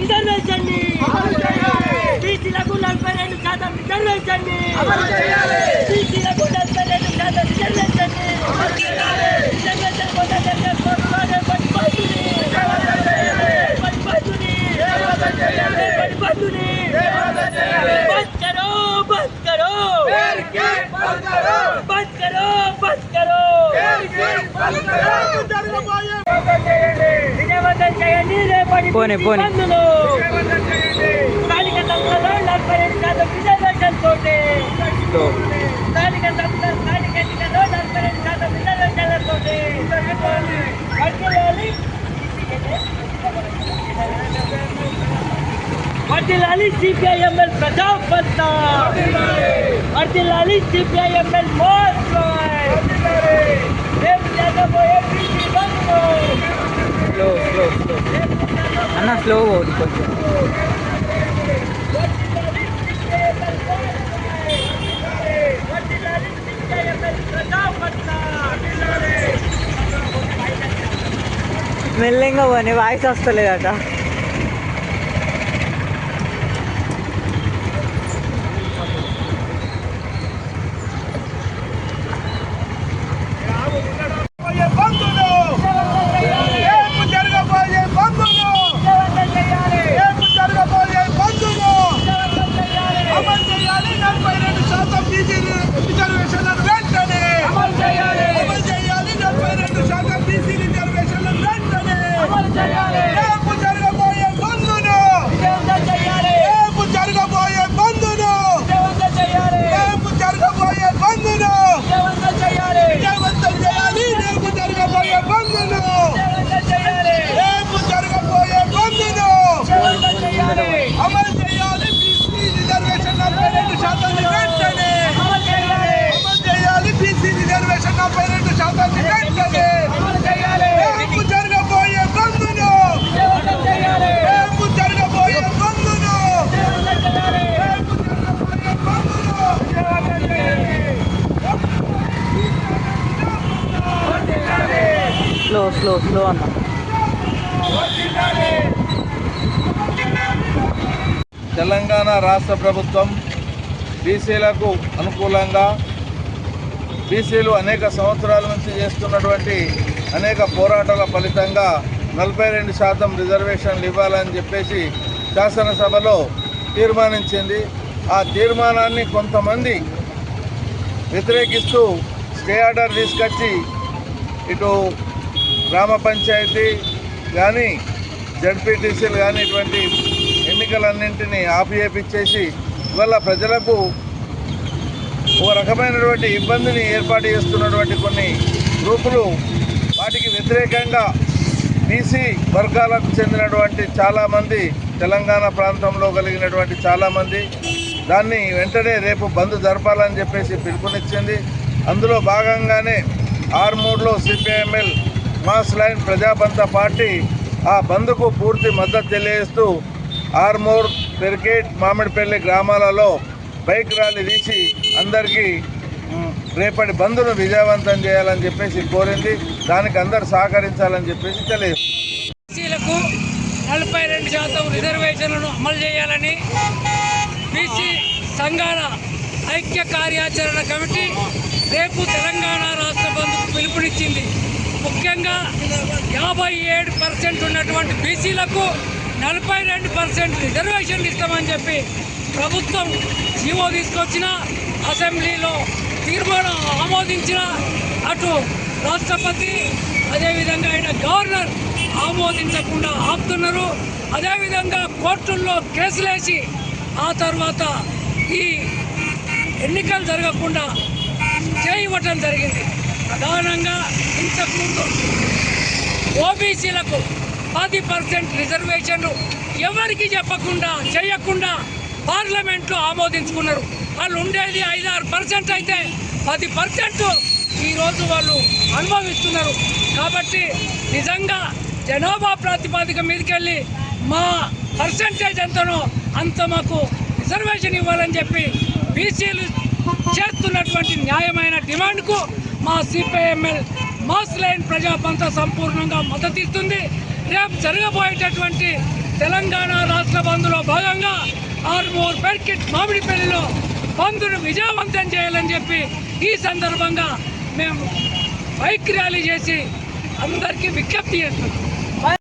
రిజర్వేషన్ని బీసీలకు నలభై రెండు శాతం రిజర్వేషన్ని బీసీలకు నలభై రెండు శాతం రిజర్వేషన్ని రిజర్వేషన్ పోరాటం పడిపోతుంది. పడిపోతుంది. పడిపోతుంది. బస్ కరో, బస్ కరో. బస్ కరో, బస్ కరో. విజయవంతం చేయండి. రేపటి పోనీ, పోనీ. బంధులు. స్థానిక సంస్థలో నలభై రెండు శాతం రిజర్వేషన్ తోటి స్థానిక సంస్థ స్థానిక ఎన్నికల్లో నలభై రెండు శాతం రిజర్వేషన్ల తోటి వర్ధిల్లాలి వర్ధిల్లాలి సిపిఐఎంఎల్ ప్రజాపత్త వర్ధిల్లాలి సిపిఐఎంఎల్ మోస్ట్ రేపు జరగబోయే BC Bandhu slow slow slow అన్న స్లో పోదు కొంచెం మెల్లంగా పోనీ వాయిస్ వస్తలేదట జరగబోయే బంధులు రేపు జరగబోయే బంధులు రేపు జరగబోయే బంధులు అమలు చేయాలి నలభై రెండు శాతం బీసీ రిజర్వేషన్లను వెంటనే అమలు చేయాలి నలభై రెండు శాతం బీసీ రిజర్వేషన్లను వెంటనే రేపు జరగబోయే బంధులు రేపు జరగబోయే బంధులు రేపు జరగబోయే బంధులు విజయవంతం చేయాలి రేపు జరగబోయే బంధులు రేపు జరగబోయే బంధులు అమలు చేయాలి బీసీ రిజర్వేషన్ నలభై రెండు శాతాన్ని వెంటనే అమలు చేయాలి బీసీ రిజర్వేషన్ నలభై రెండు శాతాన్ని వెంటనే రేపు జరగబోయే బంధులు రేపు జరగబోయే బంధులు రేపు జరగబోయే బంధులు స్లో స్లో అన్న. తెలంగాణ రాష్ట్ర ప్రభుత్వం బీసీలకు అనుకూలంగా బీసీలు అనేక సంవత్సరాల నుంచి చేస్తున్నటువంటి అనేక పోరాటాల ఫలితంగా నలభై రెండు శాతం రిజర్వేషన్లు ఇవ్వాలని చెప్పేసి శాసనసభలో తీర్మానించింది. ఆ తీర్మానాన్ని కొంతమంది వ్యతిరేకిస్తూ స్టే ఆర్డర్ తీసుకొచ్చి ఇటు గ్రామ పంచాయతీ కానీ జడ్పీటీసీలు కానీ ఇటువంటి ఎన్నికలన్నింటినీ ఆపియేపిచ్చేసి ఇవాళ ప్రజలకు ఒక రకమైనటువంటి ఇబ్బందిని ఏర్పాటు చేస్తున్నటువంటి కొన్ని గ్రూపులు వాటికి వ్యతిరేకంగా బీసీ వర్గాలకు చెందినటువంటి చాలామంది తెలంగాణ ప్రాంతంలో కలిగినటువంటి చాలామంది దాన్ని వెంటనే రేపు బంద్ జరపాలని చెప్పేసి పిలుపునిచ్చింది. అందులో భాగంగానే ఆర్మూర్లో CPIML mass line Prajabandha party ఆ బంద్కు పూర్తి మద్దతు తెలియజేస్తూ ఆర్మూర్ పెరికేట్ మామిడిపల్లి గ్రామాలలో బైక్ ర్యాలీ తీసి అందరికీ రేపటి బంద్ను విజయవంతం చేయాలని చెప్పేసి కోరింది. దానికి అందరు సహకరించాలని చెప్పేసి తెలియదు నలభై రెండు శాతం రిజర్వేషన్లను అమలు చేయాలని బీసీ సంఘాల ఐక్య కార్యాచరణ కమిటీ రేపు తెలంగాణ రాష్ట్ర బంధుకు పిలుపునిచ్చింది. ముఖ్యంగా యాభై ఏడు పర్సెంట్ ఉన్నటువంటి బీసీలకు నలభై రెండు పర్సెంట్ రిజర్వేషన్లు ఇస్తామని చెప్పి ప్రభుత్వం జీవో తీసుకొచ్చిన అసెంబ్లీలో తీర్మానం ఆమోదించిన అటు రాష్ట్రపతి అదేవిధంగా ఆయన గవర్నర్ ఆమోదించకుండా ఆపుతున్నారు. అదేవిధంగా కోర్టుల్లో కేసులేసి ఆ తర్వాత ఈ ఎన్నికలు జరగకుండా చేయవటం జరిగింది. ప్రధానంగా ఇంతకుముందు ఓబీసీలకు పది పర్సెంట్ రిజర్వేషన్లు ఎవరికి చెప్పకుండా చేయకుండా పార్లమెంట్లో ఆమోదించుకున్నారు. వాళ్ళు ఉండేది ఐదారు పర్సెంట్ అయితే పది పర్సెంట్ ఈరోజు వాళ్ళు అనుభవిస్తున్నారు. కాబట్టి నిజంగా జనాభా ప్రాతిపదిక మీదకెళ్ళి మా పర్సంటేజ్ ఎంతనో అంత మాకు రిజర్వేషన్ ఇవ్వాలని చెప్పి బీసీలు చేస్తున్నటువంటి న్యాయమైన డిమాండ్కు మా సిపిఐఎంఎల్ మాస్ లైన్ ప్రజాపంత సంపూర్ణంగా మద్దతిస్తుంది రేపు జరగబోయేటటువంటి తెలంగాణ రాష్ట్ర బంద్లో భాగంగా ఆర్మూర్ పెర్కిట్ మామిడిపల్లిలో బంద్ను విజయవంతం చేయాలని చెప్పి ఈ సందర్భంగా మేము బైక్ ర్యాలీ చేసి అందరికీ విజ్ఞప్తి చేస్తున్నాం.